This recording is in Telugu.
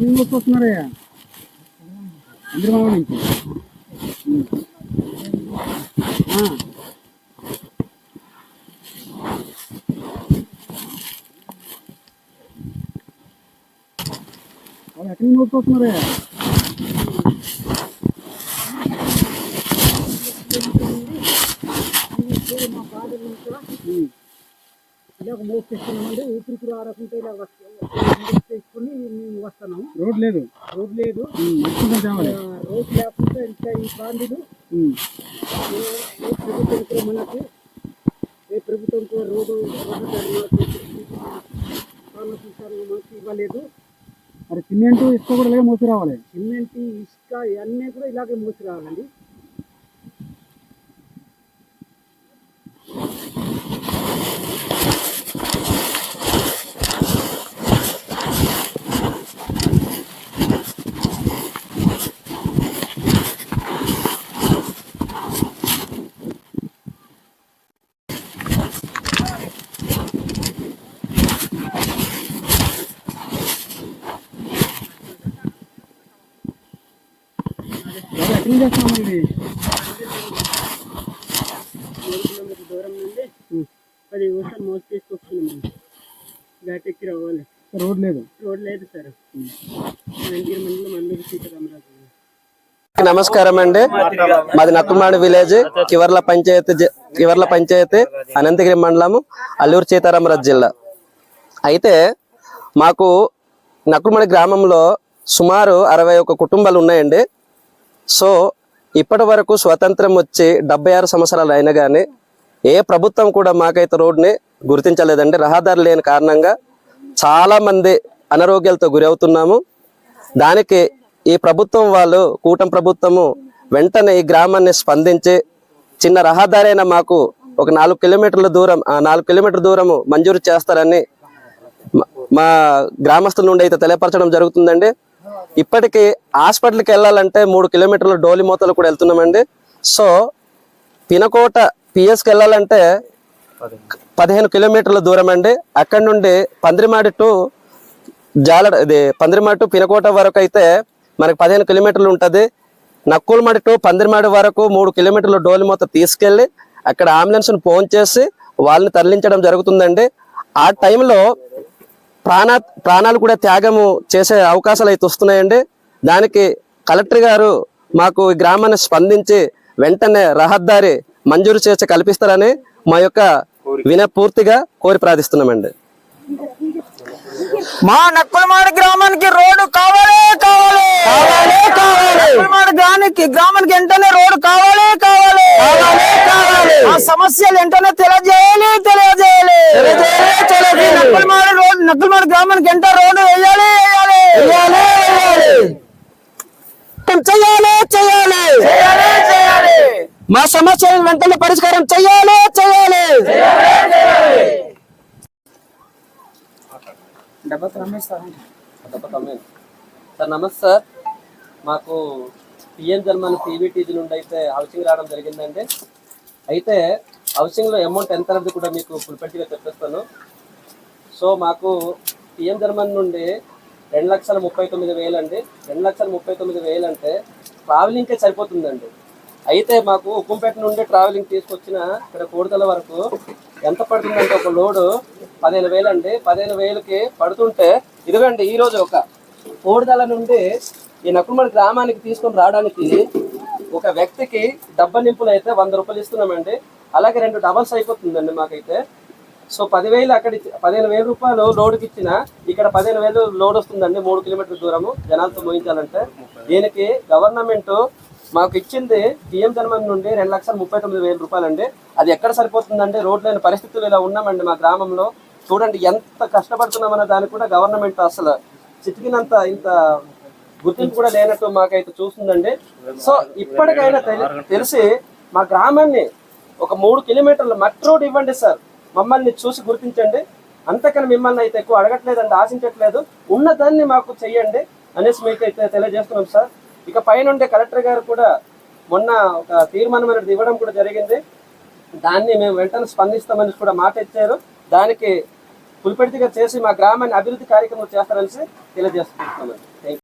ఎక్కడి నుంచి వస్తున్నారయ్యా చంద్రబాబు నుంచి ఉమ్. ఆ. వాళ్ళు ఎక్కడి నుంచి వస్తున్నారయ్యా ఉమ్. ఇలా ఒక మోపు ఊపిరికి ఇలా మేము వస్తున్నాము. రోడ్ లేదు. రోడ్ లేదు. రోడ్ ఇంకా ఈ బాంధులు ప్రభుత్వం మనకు ఏ ప్రభుత్వం రోడ్డు మనకి ఇవ్వలేదు. మరి సిమెంట్ ఇసుక కూడా మోసి రావాలి. సిమెంట్ ఇసుక ఇవన్నీ కూడా ఇలాగే మోసి రావాలండి. ఏడు కిలోమీటర్ దూరం నుండి పది నిమిషాలు మోసి తీసుకొస్తున్నాం ఘాట్ ఎక్కి రావాలి. రోడ్ లేదు. రోడ్ లేదు సార్. మండలం సీతారామరాజు. నమస్కారం అండి. మాది నక్కుమాడి విలేజ్ కివర్ల పంచాయతీ జి- కివర్ల పంచాయతీ అనంతగిరి మండలము అల్లూరు సీతారామరాజు జిల్లా. అయితే మాకు నక్కుమాడి గ్రామంలో సుమారు అరవై ఒక కుటుంబాలు ఉన్నాయండి. సో ఇప్పటి వరకు స్వతంత్రం వచ్చి డెబ్బై ఆరు సంవత్సరాలు అయినా కానీ ఏ ప్రభుత్వం కూడా మాకైతే రోడ్ని గుర్తించలేదండి. రహదారి లేని కారణంగా చాలామంది అనారోగ్యాలతో గురి అవుతున్నాము. దానికి ఈ ప్రభుత్వం వాళ్ళు కూటమి ప్రభుత్వము వెంటనే ఈ గ్రామాన్ని స్పందించి చిన్న రహదారైన మాకు ఒక నాలుగు కిలోమీటర్ల దూరం ఆ నాలుగు కిలోమీటర్ దూరము మంజూరు చేస్తారని మా- మా గ్రామస్తుల నుండి అయితే తెలియపరచడం జరుగుతుందండి. ఇప్పటికీ హాస్పిటల్కి వెళ్ళాలంటే మూడు కిలోమీటర్ల డోలి మూతలు కూడా వెళ్తున్నామండి. సో పినకోట పిఎస్కి వెళ్ళాలంటే పదిహేను కిలోమీటర్ల దూరం అండి అక్కడి నుండి పందిరిమాడి టు జాలడ ఇది పందిరిమాడి టు పినకోట వరకు అయితే మనకి పదిహేను కిలోమీటర్లు ఉంటుంది. నక్కులమాడి టు పందిరిమాడి వరకు మూడు కిలోమీటర్ల డోలి మూత తీసుకెళ్ళి అక్కడ అంబులెన్స్ను ఫోన్ చేసి వాళ్ళని తరలించడం జరుగుతుందండి. ఆ టైంలో ప్రాణా ప్రాణాలు కూడా త్యాగము చేసే అవకాశాలు అయితే వస్తున్నాయండి. దానికి కలెక్టర్ గారు మాకు ఈ గ్రామాన్ని స్పందించి వెంటనే రహదారి మంజూరు చేసి కల్పిస్తారని మా యొక్క విన పూర్తిగా కోరి ప్రార్థిస్తున్నామండి. మా నక్కులమాడి గ్రామానికి రోడ్డు కావాలే కావాలి. నక్కులమాడి గ్రామానికి గ్రామానికి వెంటనే రోడ్డు కావాలి కావాలి. ఆ సమస్యలు వెంటనే తెలియజేయాలి. తెలియజేయాలి. నక్కులమాడి గ్రామానికి వెంట రోడ్డు వేయాలి? చేయాలి చేయాలి. మా సమస్యలను వెంటనే పరిష్కారం చేయాలి చేయాలి. సార్. నమస్తే సార్. మాకు పిఎం జన్మన్ పీవీటీజీ నుండి అయితే హౌసింగ్ రావడం జరిగిందండి. అయితే హౌసింగ్లో అమౌంట్ ఎంత అనేది కూడా మీకు ఫుల్పెట్టిగా చెప్పేస్తాను. సో మాకు పిఎం జర్మన్ నుండి రెండు లక్షల ముప్పై తొమ్మిది వేలు అండి. రెండు లక్షల ముప్పై తొమ్మిది వేలు అంటే ట్రావెలింగ్కే సరిపోతుందండి. అయితే మాకు ఉక్కుంపేట నుండి ట్రావెలింగ్ తీసుకొచ్చిన ఇక్కడ కోడితల వరకు ఎంత పడుతుందంటే ఒక లోడు పదిహేను వేలు అండి. పదిహేను వేలకి పడుతుంటే ఇదిగండి ఈరోజు ఒక కోడితల నుండి ఈ నకుమడి గ్రామానికి తీసుకొని రావడానికి ఒక వ్యక్తికి డబ్బా నింపులు అయితే వంద రూపాయలు ఇస్తున్నామండి. అలాగే రెండు డబల్స్ అయిపోతుందండి మాకైతే. సో పదివేలు అక్కడ పదిహేను వేల రూపాయలు లోడ్కి ఇచ్చిన ఇక్కడ పదిహేను వేలు లోడ్ వస్తుందండి మూడు కిలోమీటర్ల దూరము జనాలతో మోయించాలంటే దీనికి గవర్నమెంట్ మాకు ఇచ్చింది పిఎం జన్మన్ నుండి రెండు లక్షల ముప్పై తొమ్మిది వేల రూపాయలండి. అది ఎక్కడ సరిపోతుందండి? రోడ్ లేని పరిస్థితులు ఇలా ఉన్నామండి మా గ్రామంలో. చూడండి ఎంత కష్టపడుతున్నామన్న దానికి కూడా గవర్నమెంట్ అసలు చితికినంత ఇంత గుర్తింపు కూడా లేనట్టు మాకైతే చూస్తుందండి. సో ఇప్పటికైనా తెలిసి మా గ్రామాన్ని ఒక మూడు కిలోమీటర్ల మట్ రోడ్ ఇవ్వండి సార్. మమ్మల్ని చూసి గుర్తించండి. అంతకని మిమ్మల్ని అయితే ఎక్కువ అడగట్లేదండి ఆశించట్లేదు. ఉన్నదాన్ని మాకు చెయ్యండి అనేసి మీకు అయితే తెలియజేస్తున్నాం సార్. ఇక పైనుండే కలెక్టర్ గారు కూడా మొన్న ఒక తీర్మానం అనేది ఇవ్వడం కూడా జరిగింది. దాన్ని మేము వెంటనే స్పందిస్తామని కూడా మాట ఇచ్చారు. దానికి పులిపెడితిగా చేసి మా గ్రామాన్ని అభివృద్ధి కార్యక్రమం చేస్తారని తెలియజేస్తున్నాం. థ్యాంక్